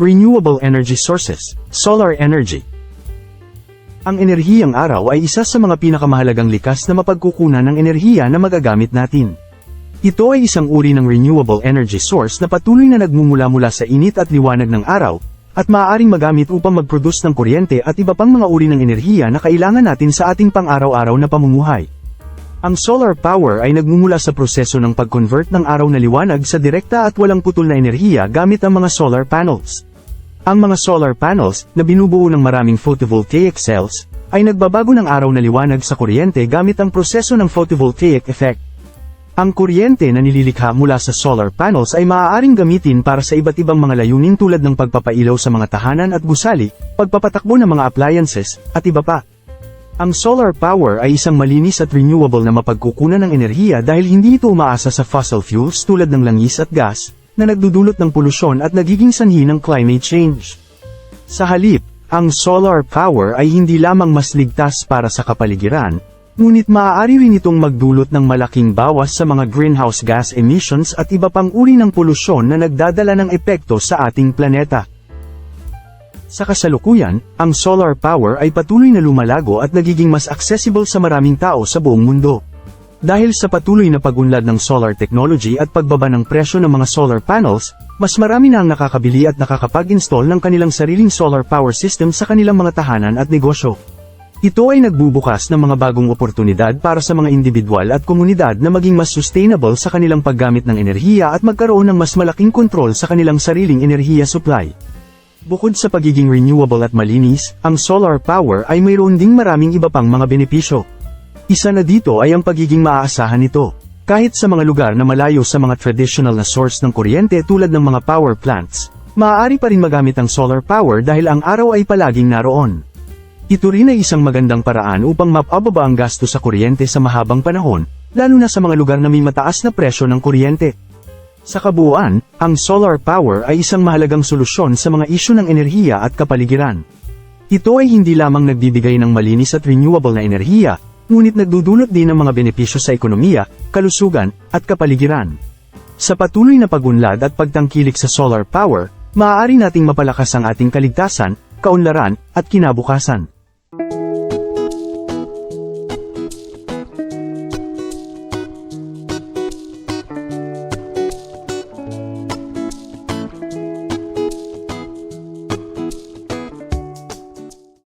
Renewable Energy Sources, Solar Energy. Ang enerhiyang araw ay isa sa mga pinakamahalagang likas na mapagkukunan ng enerhiya na magagamit natin. Ito ay isang uri ng renewable energy source na patuloy na nagmumula mula sa init at liwanag ng araw, at maaaring magamit upang mag-produce ng kuryente at iba pang mga uri ng enerhiya na kailangan natin sa ating pang-araw-araw na pamumuhay. Ang solar power ay nagmumula sa proseso ng pag-convert ng araw na liwanag sa direkta at walang putol na enerhiya gamit ang mga solar panels. Ang mga solar panels, na binubuo ng maraming photovoltaic cells, ay nagbabago ng araw na liwanag sa kuryente gamit ang proseso ng photovoltaic effect. Ang kuryente na nililikha mula sa solar panels ay maaaring gamitin para sa iba't ibang mga layunin tulad ng pagpapailaw sa mga tahanan at gusali, pagpapatakbo ng mga appliances, at iba pa. Ang solar power ay isang malinis at renewable na mapagkukunan ng enerhiya dahil hindi ito umaasa sa fossil fuels tulad ng langis at gas, na nagdudulot ng polusyon at nagiging sanhi ng climate change. Sa halip, ang solar power ay hindi lamang mas ligtas para sa kapaligiran, ngunit maaari rin itong magdulot ng malaking bawas sa mga greenhouse gas emissions at iba pang uri ng polusyon na nagdadala ng epekto sa ating planeta. Sa kasalukuyan, ang solar power ay patuloy na lumalago at nagiging mas accessible sa maraming tao sa buong mundo. Dahil sa patuloy na pagunlad ng solar technology at pagbaba ng presyo ng mga solar panels, mas marami na ang nakakabili at nakakapag-install ng kanilang sariling solar power system sa kanilang mga tahanan at negosyo. Ito ay nagbubukas ng mga bagong oportunidad para sa mga individual at komunidad na maging mas sustainable sa kanilang paggamit ng enerhiya at magkaroon ng mas malaking kontrol sa kanilang sariling enerhiya supply. Bukod sa pagiging renewable at malinis, ang solar power ay mayroon ding maraming iba pang mga benepisyo. Isa na dito ay ang pagiging maaasahan nito. Kahit sa mga lugar na malayo sa mga traditional na source ng kuryente tulad ng mga power plants, maaari pa rin magamit ang solar power dahil ang araw ay palaging naroon. Ito rin ay isang magandang paraan upang mapababa ang gasto sa kuryente sa mahabang panahon, lalo na sa mga lugar na may mataas na presyo ng kuryente. Sa kabuuan, ang solar power ay isang mahalagang solusyon sa mga isyu ng enerhiya at kapaligiran. Ito ay hindi lamang nagbibigay ng malinis at renewable na enerhiya, ngunit nagdudulot din ng mga benepisyo sa ekonomiya, kalusugan, at kapaligiran. Sa patuloy na pagunlad at pagtangkilik sa solar power, maaari nating mapalakas ang ating kaligtasan, kaunlaran, at kinabukasan.